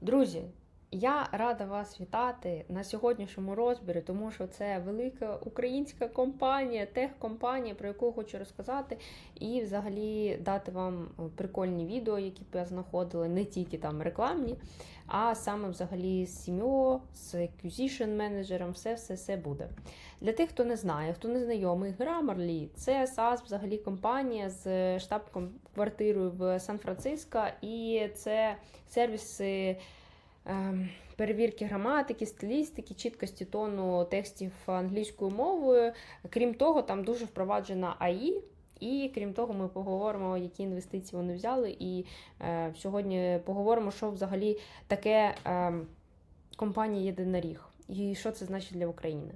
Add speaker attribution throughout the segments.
Speaker 1: Друзі, я рада вас вітати на сьогоднішньому розбірі, тому що це велика українська компанія, техкомпанія, про яку хочу розказати, і взагалі дати вам прикольні відео, які б я знаходила, не тільки там рекламні, а саме взагалі з сім'ю, з acquisition менеджером, все все все буде. Для тих, хто не знає, хто не знайомий, Grammarly – це SaaS взагалі компанія з штаб-квартирою в Сан-Франциско, і це сервіси. Ем, перевірки граматики, стилістики, чіткості тону текстів англійською мовою. Крім того, там дуже впроваджена АІ. І крім того, ми поговоримо, які інвестиції вони взяли. І е, сьогодні поговоримо, що взагалі таке е, компанія Єдиноріг і що це значить для України.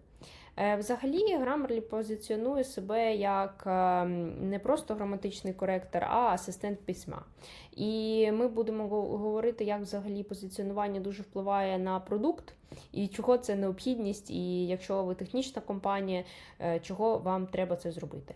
Speaker 1: Е, Взагалі, Grammarly позиціонує себе як е, не просто граматичний коректор, а асистент письма. І ми будемо говорити, як взагалі позиціонування дуже впливає на продукт, і чого це необхідність, і якщо ви технічна компанія, е, чого вам треба це зробити.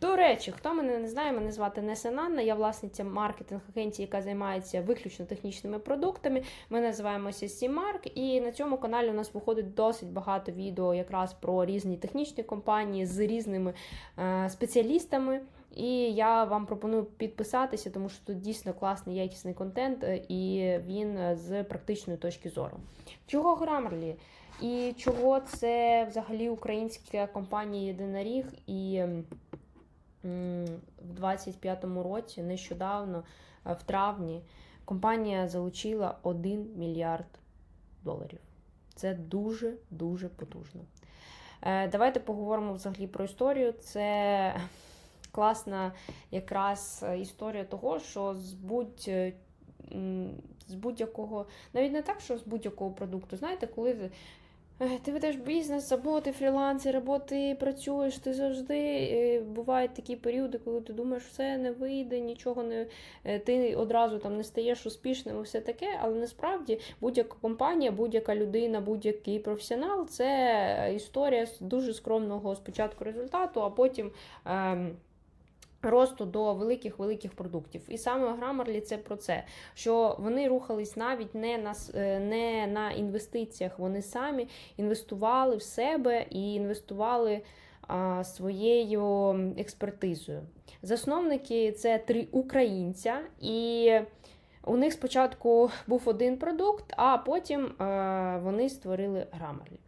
Speaker 1: До речі, хто мене не знає, мене звати Несен Анна, я власниця маркетинг-агенції, яка займається виключно технічними продуктами. Ми називаємося Сімарк, і на цьому каналі у нас виходить досить багато відео якраз про різні технічні компанії з різними е, спеціалістами. І я вам пропоную підписатися, тому що тут дійсно класний якісний контент, е, і він е, з практичної точки зору. Чого Grammarly? І чого це взагалі українська компанія Єдиноріг і м, м, в 25-му році, нещодавно, е, в травні, компанія залучила 1 мільярд доларів. Це дуже дуже потужно. Е, Давайте поговоримо взагалі про історію. Це класна якраз історія того, що з будь е, з будь-якого, навіть не так, що з будь-якого продукту, знаєте, коли ти, е, ведеш бізнес, або ти фрілансер, або ти працюєш, ти завжди е, бувають такі періоди, коли ти думаєш, все не вийде, нічого не е, ти одразу там не стаєш успішним і все таке, але насправді будь-яка компанія, будь-яка людина, будь-який професіонал це історія дуже скромного спочатку результату, а потім. Ем, Росту до великих великих продуктів, і саме Грамарлі це про це, що вони рухались навіть не на е, не на інвестиціях, вони самі інвестували в себе і інвестували а, своєю експертизою. Засновники це три українця, і у них спочатку був один продукт, а потім е, вони створили Grammarly.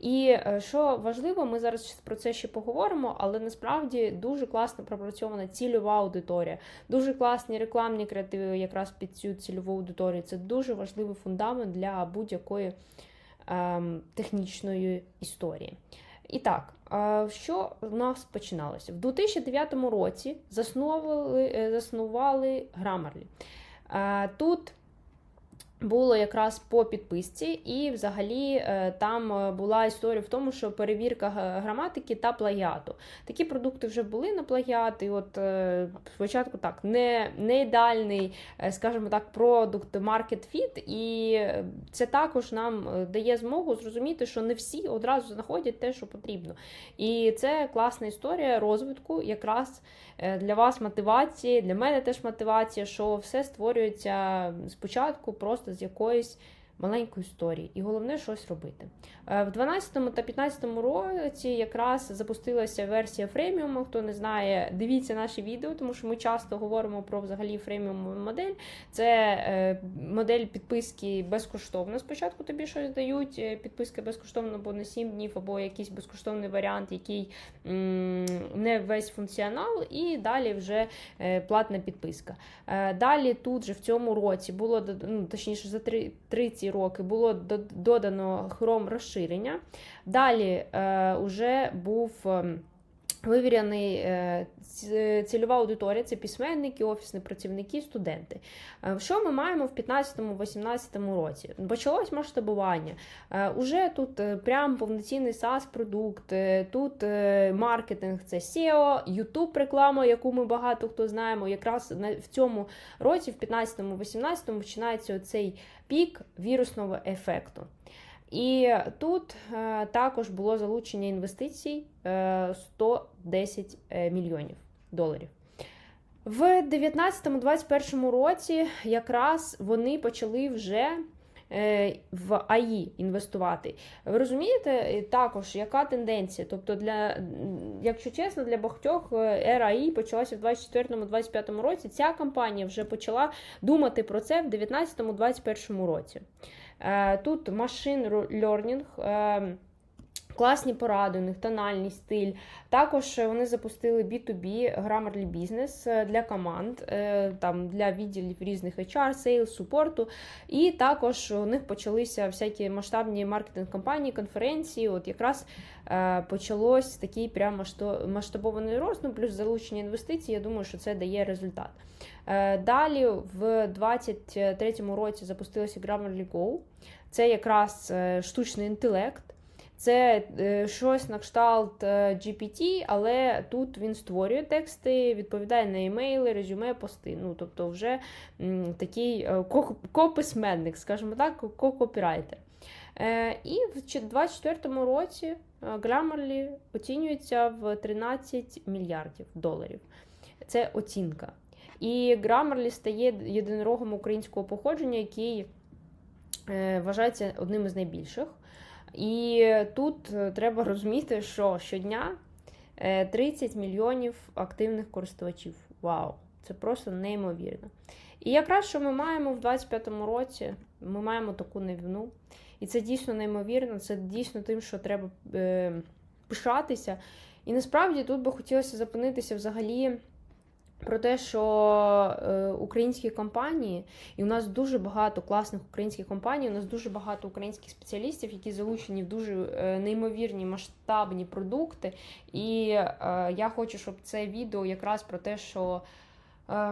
Speaker 1: І е, що важливо, ми зараз про це ще поговоримо, але насправді дуже класно пропрацьована цільова аудиторія, дуже класні рекламні креативи якраз під цю цільову аудиторію. Це дуже важливий фундамент для будь-якої ем, технічної історії. І так, е, що в нас починалося? В 2009 році засновували, е, заснували Grammarly. Тут було якраз по підписці, і взагалі е, там е, була історія в тому, що перевірка граматики та плагіату. Такі продукти вже були на плагіат, і от е, спочатку так, не, не ідеальний, скажімо так, продукт market fit, і це також нам дає змогу зрозуміти, що не всі одразу знаходять те, що потрібно. І це класна історія розвитку, якраз для вас мотивації, для мене теж мотивація, що все створюється спочатку просто з якоїсь маленької історії, і головне щось робити. Е, В 12 та 15 році якраз запустилася версія фреміуму. Хто не знає, дивіться наші відео, тому що ми часто говоримо про взагалі фреміум модель. Це е, модель підписки безкоштовно. Спочатку тобі щось дають, е, підписка безкоштовно або на 7 днів, або якийсь безкоштовний варіант, який не весь функціонал, і далі вже платна підписка. Далі тут же в цьому році було ну, точніше за три, три ці роки було додано хром розширення. Далі е, уже був. Вивірений е, цільова аудиторія це письменники, офісні працівники, студенти. Е, що ми маємо в 2015-18 році? Почалось масштабування. Е, уже тут прям повноцінний saas продукт тут маркетинг, це SEO, youtube реклама, яку ми багато хто знаємо. Якраз в цьому році, в 15-18 починається цей пік вірусного ефекту. І тут також було залучення інвестицій 100 10 е, мільйонів доларів. В 2019-2021 році якраз вони почали вже е, в АІ інвестувати. Ви розумієте е, також, яка тенденція? Тобто, для, якщо чесно, для багатьох ера АІ почалася в 2024-2025 році. Ця компанія вже почала думати про це в 2019-2021 році. Тут машин learning, Класні поради, у них тональний стиль. Також вони запустили B2B Grammarly Business е, для команд, е, там для відділів різних HR, sales, супорту. І також у них почалися всякі масштабні маркетинг-кампанії, конференції. От якраз е, почалось такий прям масштабований рост, ну, плюс залучення інвестицій. Я думаю, що це дає результат. Е, Далі в 2023 році запустилося Grammarly Go. Це якраз е, штучний інтелект. Це е, щось на кшталт е, GPT, але тут він створює тексти, відповідає на емейли, резюме, пости. Ну, тобто, вже такий е, ко- скажімо так, ко-копірайтер. Е, і в 2024 році Grammarly оцінюється в 13 мільярдів доларів. Це оцінка. І Grammarly стає єдинорогом українського походження, який вважається одним із найбільших. І тут е, треба розуміти, що щодня е, 30 мільйонів активних користувачів. Вау! Це просто неймовірно. І якраз що ми маємо в 25-му році, ми маємо таку новину. І це дійсно неймовірно, це дійсно тим, що треба е, пишатися. І насправді тут би хотілося зупинитися взагалі про те, що е, українські компанії, і у нас дуже багато класних українських компаній, у нас дуже багато українських спеціалістів, які залучені в дуже е, неймовірні масштабні продукти. І е, я хочу, щоб це відео якраз про те, що.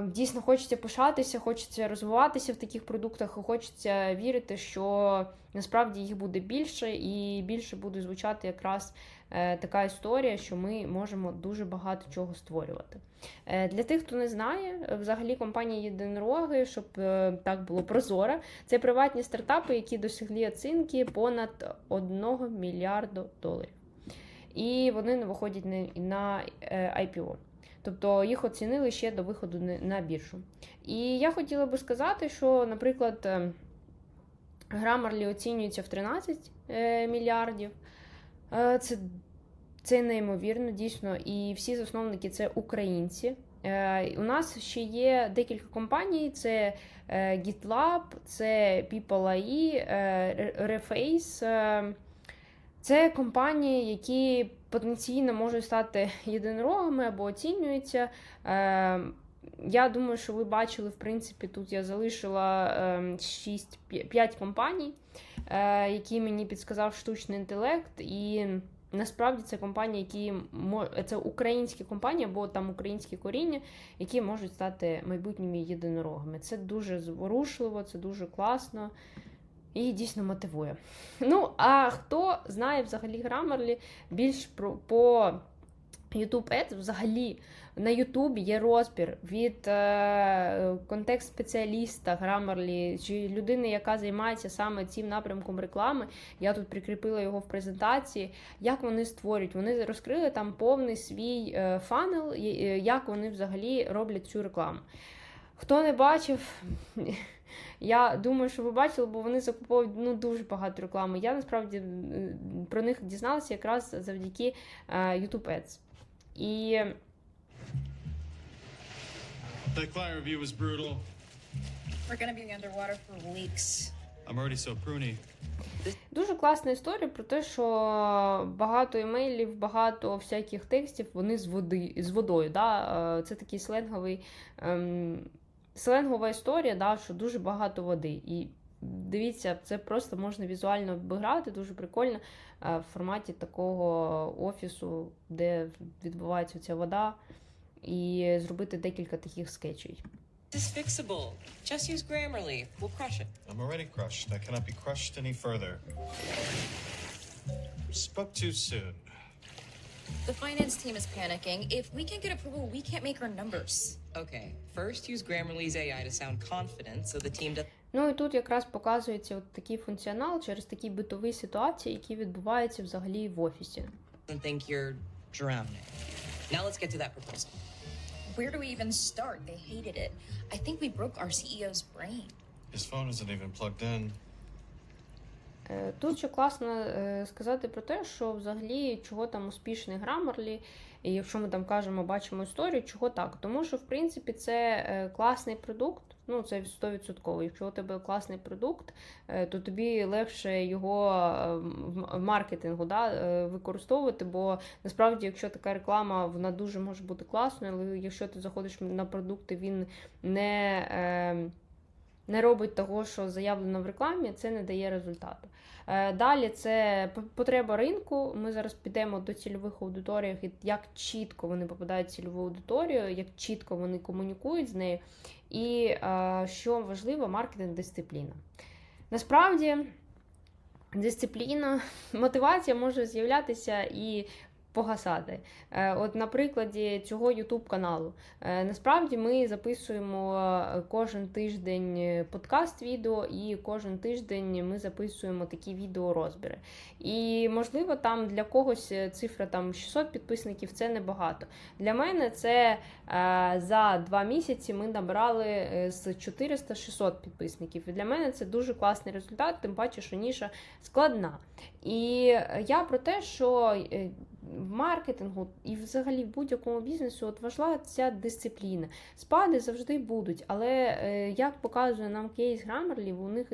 Speaker 1: Дійсно, хочеться пишатися, хочеться розвиватися в таких продуктах, хочеться вірити, що насправді їх буде більше, і більше буде звучати якраз така історія, що ми можемо дуже багато чого створювати. Е, Для тих, хто не знає, е, взагалі компанія Єдинороги, щоб е, так було прозоро, це приватні стартапи, які досягли оцінки понад 1 мільярду доларів. І вони не виходять на, е, IPO. Тобто їх оцінили ще до виходу на- біржу. І я хотіла би сказати, що, наприклад, е, Grammarly оцінюється в 13 е, мільярдів. Е, Це, це неймовірно, ддійсно. І всі засновники це українці. Е, У нас ще є декілька компаній: це е, GitLab, це PeopleAI, е, Reface. Це компанії, які потенційно можуть стати єдинорогами або оцінюються. Я думаю, що ви бачили, в принципі, тут я залишила 6, 5 компаній, е, які мені підсказав штучний інтелект. І насправді це компанії, які це українські компанії, або там українські коріння, які можуть стати майбутніми єдинорогами. Це дуже зворушливо, це дуже класно. І дійсно мотивує. Ну, а хто знає взагалі Grammarly більш про по YouTube Ads, взагалі на YouTube є розбір від е, контекст спеціаліста Grammarly чи людини, яка займається саме цим напрямком реклами. Я тут прикріпила його в презентації. Як вони створюють? Вони розкрили там повний свій е, фанел, е, як вони взагалі роблять цю рекламу. Хто не бачив, я думаю, що ви бачили, бо вони закуповують ну, дуже багато реклами. Я насправді про них дізналася якраз завдяки е, YouTube Ads. І
Speaker 2: That client review was brutal.
Speaker 3: We're gonna be underwater for weeks.
Speaker 2: I'm already so pruny.
Speaker 1: дуже класна історія про те, що багато емейлів, багато всяких текстів вони з води з водою. Да? Е, Це такий сленговий ем, сленгова історія, да, що дуже багато води. І дивіться, це просто можна візуально обіграти, дуже прикольно е, в форматі такого офісу, де відбувається ця вода, і зробити декілька таких скетчей.
Speaker 4: This is fixable. Just use Grammarly. We'll crush it.
Speaker 2: I'm already crushed. I cannot be crushed any further. Spoke too soon.
Speaker 3: The finance team is panicking. If we can't get approval, we can't make our numbers.
Speaker 4: Okay, first use Grammarly's AI to sound confident so the team doesn't
Speaker 1: Ну і тут якраз показується от такий функціонал через такі битові ситуації, які відбуваються взагалі в офісі.
Speaker 4: think you're drowning. Now let's get to that proposal.
Speaker 3: Where do we even start? They hated it. I think we broke our CEO's brain.
Speaker 2: His phone isn't even plugged in.
Speaker 1: Е, Тут ще класно е, сказати про те, що взагалі чого там успішний Grammarly, і якщо ми там кажемо, бачимо історію, чого так. Тому що, в принципі, це е, класний продукт, ну це 100%. Якщо у тебе класний продукт, е, то тобі легше його е, в маркетингу да, е, використовувати, бо насправді, якщо така реклама, вона дуже може бути класною, але якщо ти заходиш на продукти, він не. Не робить того, що заявлено в рекламі, це не дає результату. Е, Далі це потреба ринку. Ми зараз підемо до цільових аудиторій, як чітко вони попадають в цільову аудиторію, як чітко вони комунікують з нею. І е, що важливо, маркетинг дисципліна. Насправді, дисципліна, мотивація може з'являтися і погасати. Е, От на прикладі цього YouTube каналу. Е, Насправді ми записуємо е, кожен тиждень подкаст відео, і кожен тиждень ми записуємо такі відеорозбіри. І можливо, там для когось цифра там 600 підписників це небагато. Для мене це за два місяці ми набрали з 400-600 підписників. І для мене це дуже класний результат, тим паче, що ніша складна. І я про те, що в маркетингу і взагалі в будь-якому бізнесу от важлива ця дисципліна. Спади завжди будуть, але е, як показує нам кейс Grammarly, у них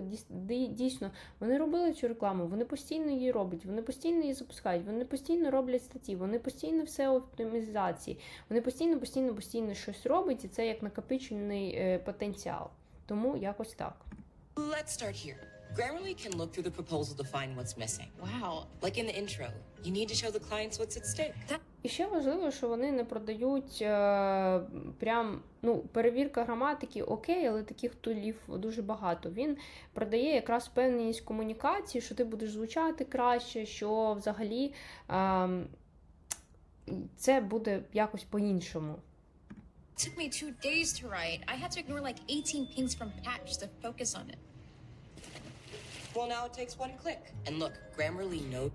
Speaker 1: дійсно вони робили цю рекламу, вони постійно її роблять, вони постійно її запускають, вони постійно роблять статті, вони постійно все оптимізації, вони постійно, постійно, постійно щось роблять, і це як накопичений е, потенціал. Тому якось так.
Speaker 4: Let's start here. Grammarly can look through the proposal to find what's missing.
Speaker 3: Wow.
Speaker 4: Like in the intro, you need to show the clients what's at stake.
Speaker 1: І ще важливо, що вони не продають е, прям ну, перевірка граматики окей, але таких тулів дуже багато. Він продає якраз впевненість комунікації, що ти будеш звучати краще, що взагалі е, це буде якось по-іншому.
Speaker 3: It took me two days to write. I had to ignore like 18 pings from Pat just to focus on it.
Speaker 4: Well, now it takes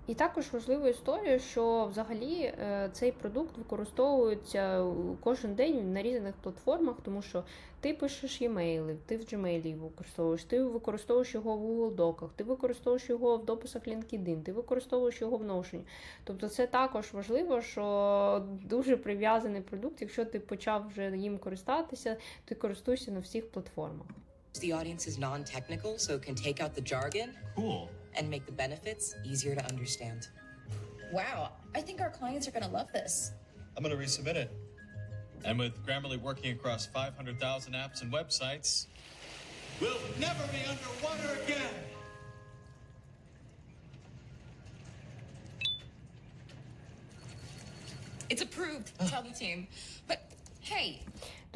Speaker 1: І також важлива історія, що взагалі е, цей продукт використовується кожен день на різних платформах, тому що ти пишеш емейли, ти в Gmail використовуєш, ти використовуєш його в Google Доках, ти використовуєш його в дописах LinkedIn, ти використовуєш його в Notion. Тобто це також важливо, що дуже прив'язаний продукт. Якщо ти почав вже їм користатися, ти користуйся на всіх платформах.
Speaker 4: The audience is non-technical, so it can take out the jargon
Speaker 2: Cool.
Speaker 4: and make the benefits easier to understand.
Speaker 3: Wow. I think our clients are going to love this.
Speaker 2: I'm going to resubmit it. And with Grammarly working across 500,000 apps and websites, we'll never be underwater again.
Speaker 3: It's approved. Tell the team. But hey,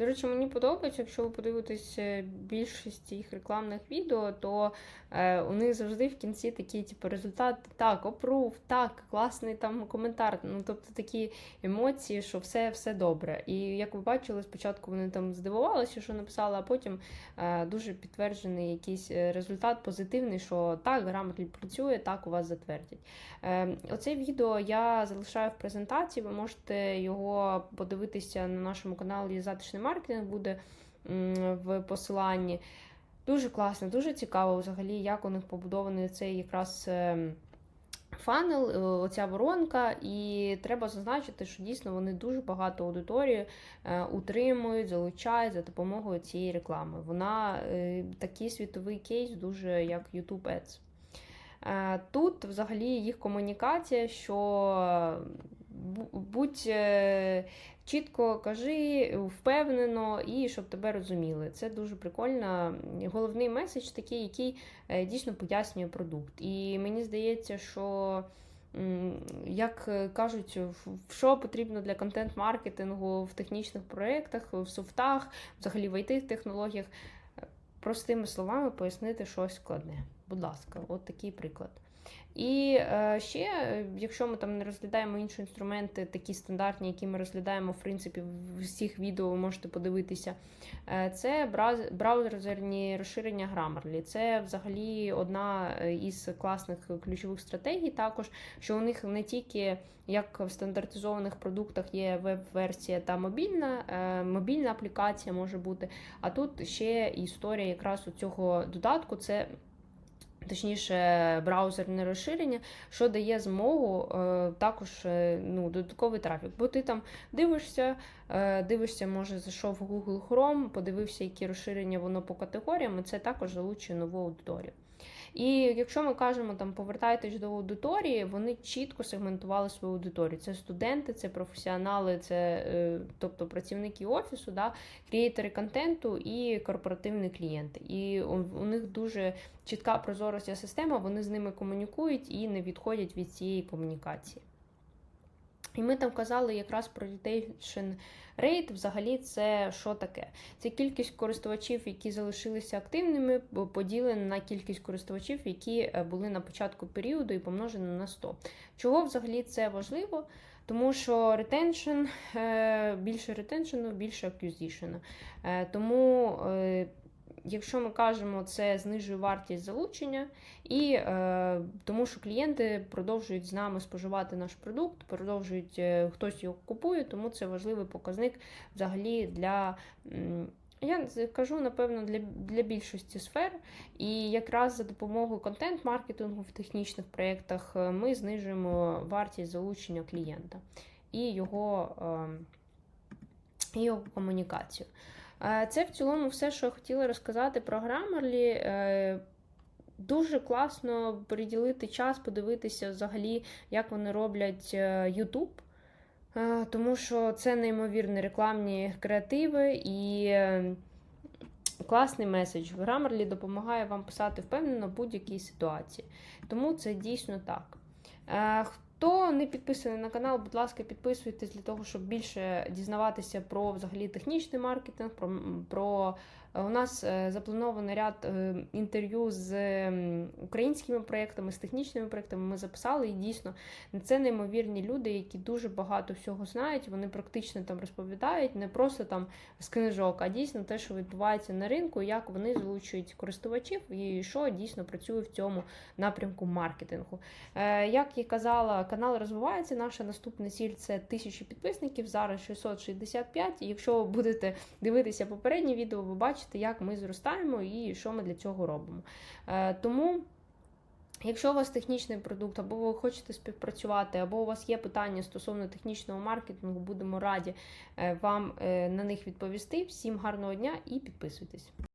Speaker 1: До речі, мені подобається, якщо ви подивитесь е, більшість їх рекламних відео, то е, у них завжди в кінці такі, типу, результати, так, опрув, так, класний там коментар. Ну, тобто такі емоції, що все, все добре. І як ви бачили, спочатку вони там здивувалися, що написали, а потім е, дуже підтверджений якийсь е, результат позитивний, що так, грамотно працює, так у вас затвердять. Е, Оце відео я залишаю в презентації. Ви можете його подивитися на нашому каналі Затишний маркетинг буде в посиланні. Дуже класно, дуже цікаво взагалі, як у них побудований цей якраз. ем, Фанел, е, оця воронка, і треба зазначити, що дійсно вони дуже багато аудиторії е, утримують, залучають за допомогою цієї реклами. Вона е, такий світовий кейс, дуже як YouTube Ads. Е, Тут взагалі їх комунікація, що будь е, чітко кажи, впевнено і щоб тебе розуміли. Це дуже прикольно. Головний меседж такий, який е, дійсно пояснює продукт. І мені здається, що. Як кажуть, що потрібно для контент-маркетингу в технічних проєктах, в софтах, взагалі в IT-технологіях, е, простими словами пояснити щось складне. Будь ласка, от такий приклад. І е, ще, е, якщо ми там не розглядаємо інші інструменти, такі стандартні, які ми розглядаємо, в принципі, в всіх відео ви можете подивитися, е, це браузерні розширення Grammarly. Це взагалі одна із класних ключових стратегій, також що у них не тільки як в стандартизованих продуктах є веб-версія та мобільна, мобільна аплікація може бути, а тут ще історія якраз у цього додатку це точніше, браузерне розширення, що дає змогу е, також е, ну, додатковий трафік. Бо ти там дивишся, е, дивишся, може, зайшов в Google Chrome, подивився, які розширення воно по категоріям, і це також залучує нову аудиторію. І якщо ми кажемо там повертайтесь до аудиторії, вони чітко сегментували свою аудиторію. Це студенти, це професіонали, це е, тобто працівники офісу, да, креатори контенту і корпоративні клієнти. І у, них дуже чітка прозора система, вони з ними комунікують і не відходять від цієї комунікації. І ми там казали якраз про retention rate, взагалі це що таке? Це кількість користувачів, які залишилися активними, поділена на кількість користувачів, які е, були на початку періоду і помножена на 100. Чого взагалі це важливо? Тому що ретеншн, більше ретеншену, більше acquisition. Е, Тому е, якщо ми кажемо, це знижує вартість залучення, і е, тому що клієнти продовжують з нами споживати наш продукт, продовжують е, хтось його купує, тому це важливий показник взагалі для. Я кажу, напевно, для, для більшості сфер, і якраз за допомогою контент-маркетингу в технічних проєктах е, ми знижуємо вартість залучення клієнта і його, е, його комунікацію. Це в цілому все, що я хотіла розказати про Grammarly. Е, Дуже класно приділити час, подивитися взагалі, як вони роблять е, YouTube. Е, Тому що це неймовірні рекламні креативи і класний меседж. Grammarly допомагає вам писати впевнено в будь-якій ситуації. Тому це дійсно так. Хто не підписаний на канал, будь ласка, підписуйтесь для того, щоб більше дізнаватися про взагалі технічний маркетинг. Про, про у нас е, запланований ряд е, інтерв'ю з українськими проєктами, з технічними проєктами. Ми записали, і дійсно це неймовірні люди, які дуже багато всього знають. Вони практично там розповідають, не просто там з книжок, а дійсно те, що відбувається на ринку, як вони залучують користувачів і що дійсно працює в цьому напрямку маркетингу. Е, Як я казала, канал розвивається. Наша наступна ціль це тисячі підписників. Зараз 665. І якщо будете дивитися попереднє відео, ви бачите, як ми зростаємо і що ми для цього робимо. Е, Тому. Якщо у вас технічний продукт, або ви хочете співпрацювати, або у вас є питання стосовно технічного маркетингу, будемо раді е, вам е, на них відповісти. Всім гарного дня і підписуйтесь.